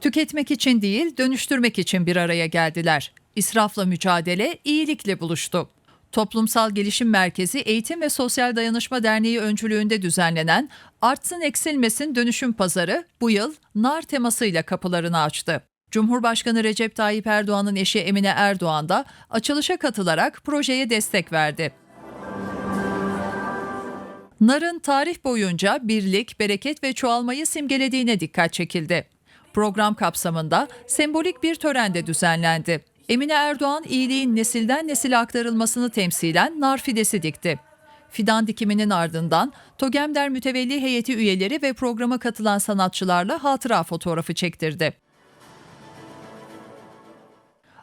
Tüketmek için değil, dönüştürmek için bir araya geldiler. İsrafla mücadele, iyilikle buluştu. Toplumsal Gelişim Merkezi Eğitim ve Sosyal Dayanışma Derneği öncülüğünde düzenlenen Artsın Eksilmesin Dönüşüm Pazarı bu yıl nar temasıyla kapılarını açtı. Cumhurbaşkanı Recep Tayyip Erdoğan'ın eşi Emine Erdoğan da açılışa katılarak projeye destek verdi. Narın tarih boyunca birlik, bereket ve çoğalmayı simgelediğine dikkat çekildi. Program kapsamında sembolik bir törende düzenlendi. Emine Erdoğan iyiliğin nesilden nesile aktarılmasını temsilen nar fidesi dikti. Fidan dikiminin ardından Togemder Mütevelli Heyeti üyeleri ve programa katılan sanatçılarla hatıra fotoğrafı çektirdi.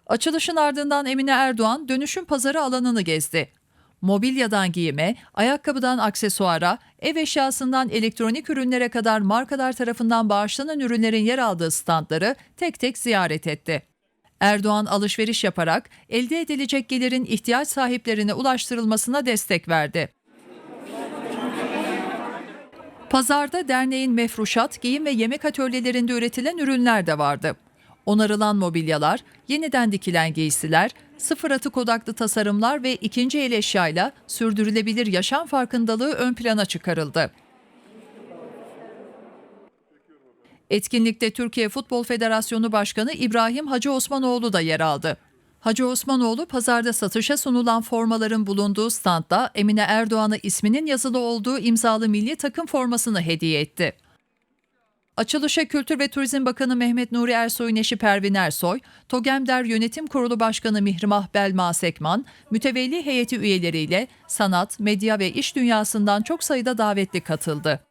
Açılışın ardından Emine Erdoğan dönüşüm pazarı alanını gezdi. Mobilyadan giyime, ayakkabıdan aksesuara, ev eşyasından elektronik ürünlere kadar markalar tarafından bağışlanan ürünlerin yer aldığı standları tek tek ziyaret etti. Erdoğan alışveriş yaparak elde edilecek gelirin ihtiyaç sahiplerine ulaştırılmasına destek verdi. Pazarda derneğin mefruşat, giyim ve yemek atölyelerinde üretilen ürünler de vardı. Onarılan mobilyalar, yeniden dikilen giysiler, sıfır atık odaklı tasarımlar ve ikinci el eşyayla sürdürülebilir yaşam farkındalığı ön plana çıkarıldı. Etkinlikte Türkiye Futbol Federasyonu Başkanı İbrahim Hacı Osmanoğlu da yer aldı. Hacı Osmanoğlu pazarda satışa sunulan formaların bulunduğu standta Emine Erdoğan'a isminin yazılı olduğu imzalı milli takım formasını hediye etti. Açılışa Kültür ve Turizm Bakanı Mehmet Nuri Ersoy'un eşi Pervin Ersoy, Togemder Yönetim Kurulu Başkanı Mihrimah Belma Sekman, mütevelli heyeti üyeleriyle sanat, medya ve iş dünyasından çok sayıda davetli katıldı.